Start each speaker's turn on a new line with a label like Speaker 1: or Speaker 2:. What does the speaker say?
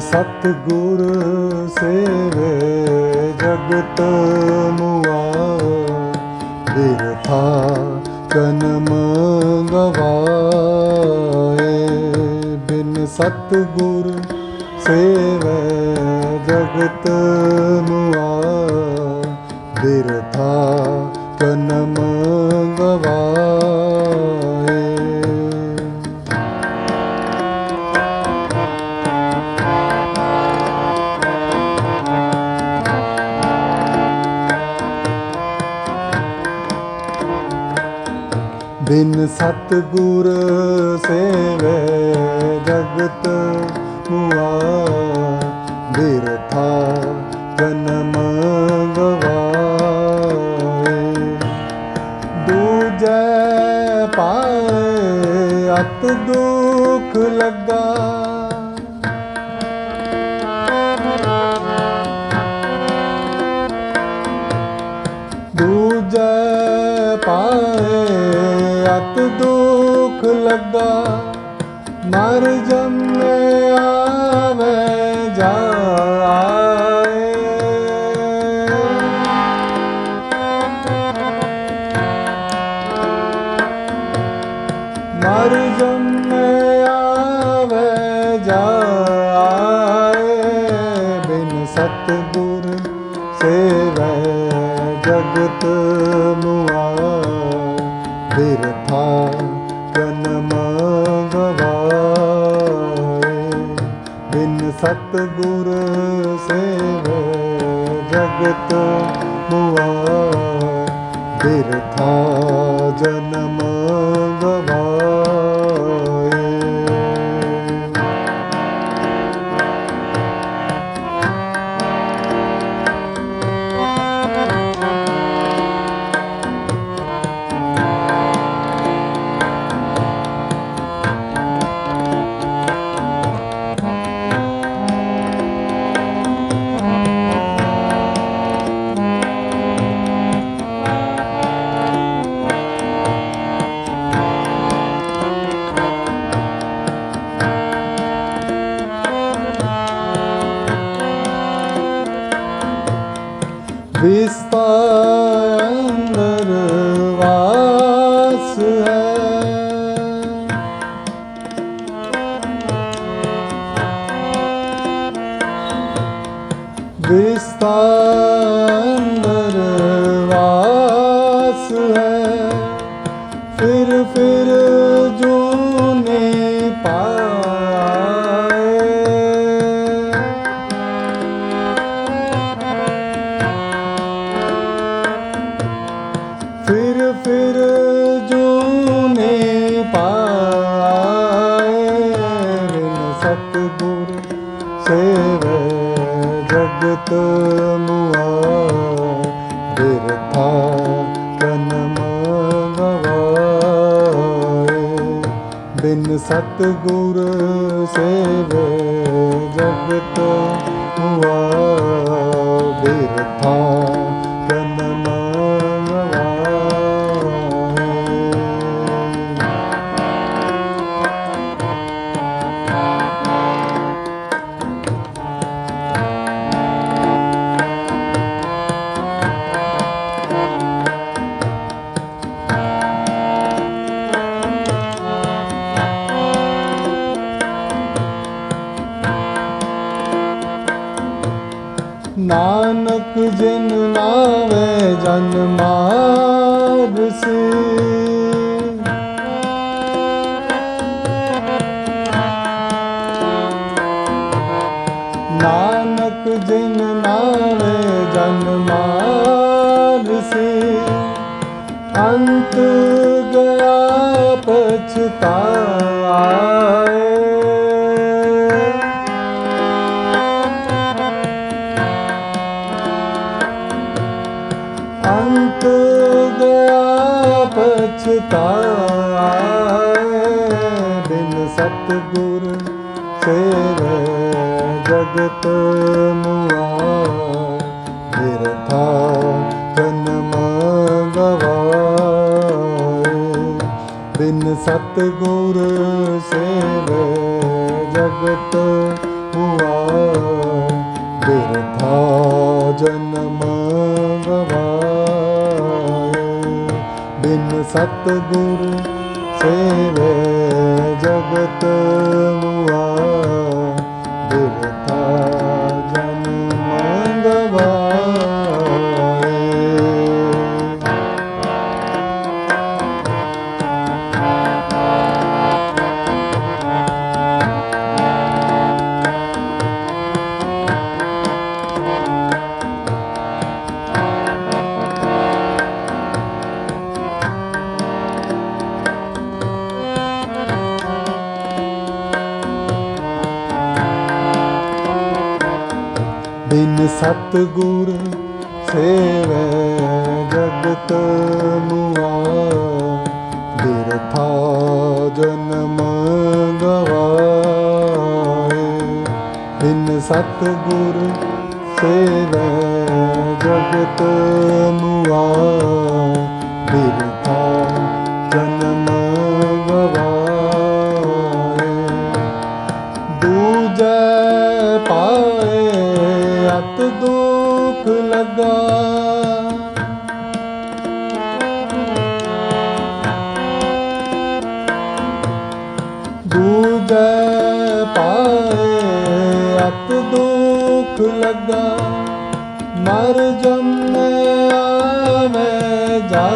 Speaker 1: ਸਤ ਗੁਰ ਸੇਵੇ ਜਗਤ ਮੁਆ ਬਿਰਥਾ ਜਨਮ ਗਵਾਏ। ਬਿਨ ਸਤ ਗੁਰ ਸੇਵੇ ਜਗਤ ਮੁਆ ਬਿਰਥਾ ਜਨਮ ਗਵਾਏ। ਬਿਨ ਸਤ ਸੇਵੇ ਜਗਤ ਮੁਆ, ਬਿਰਥਾ ਜਨਮ ਗਵਾਏ। ਦੂਜੈ ਪਾਏ ਅਤ ਦੁਖ ਲੱਗਾ। ਦੂਜੈ ਪਾਏ ਅਤ ਦੁਖ ਲੱਗਾ, ਮਰ ਜੰਮੇ ਆਵੇ, ਜਾਏ। ਮਰ ਜੰਮੇ ਆਵੇ, ਜਾਏ। ਬਿਨ ਸਤਿਗੁਰ ਸੇਵੈ ਜਗਤ ਮੁਆ ਬਿਰਥਾ ਸਤਿਗੁਰ ਸੇਵੈ ਜਗਤ ਮੁਆ ਬਿਰਥਾ ਜਨਮ ਹੈ ਵਿਸਤਾ ਵਾਸ ਹੈ ਫਿਰ ਫਿਰ ਜਗਤ ਮੁਆ ਬਿਰਥਾ ਜਨਮ ਗਵਾਏ। ਬਿਨ ਸਤਿਗੁਰ ਸੇਵੈ ਜਗਤ ਮੁਆ ਬਿਰਥਾ ਨਾਨਕ ਜਿਨ ਨਾਵੇ ਜਨ ਮਾਰਸ। ਨਾਨਕ ਜਿਨ ਨਾਵੇ ਜਨ ਮਾਰਸ। ਅੰਤ ਗਿਆ ਪਛਤਾਏ ਪਛਤਾਏ ਬਿਨ ਸਤਿਗੁਰ ਸੇਵੈ ਜਗਤ ਮੁਆ ਬਿਰਥਾ ਜਨਮ ਗਵਾਏ। ਬਿਨ ਸਤਿਗੁਰ ਸੇਵੈ ਜਗਤ ਸਤਿਗੁਰ ਸੇਵੇ ਜਗਤ। ਬਿਨ ਸਤਗੁਰ ਸੇਵੈ ਜਗਤ ਮੁਆ ਬਿਰਥਾ ਜਨਮ ਗਵਾਏ ਬਿਨ ਸਤਗੁਰ ਸੇਵੈ ਜਗਤ ਮੁਆ ਬਿਰਥਾ ਅਤ ਦੁਖ ਲਗਾ। ਦੂਜੈ ਪਾਏ ਅਤ ਦੁਖ ਲਗਾ। ਮਰ ਜੰਮੇ ਆਵੇ ਜਾ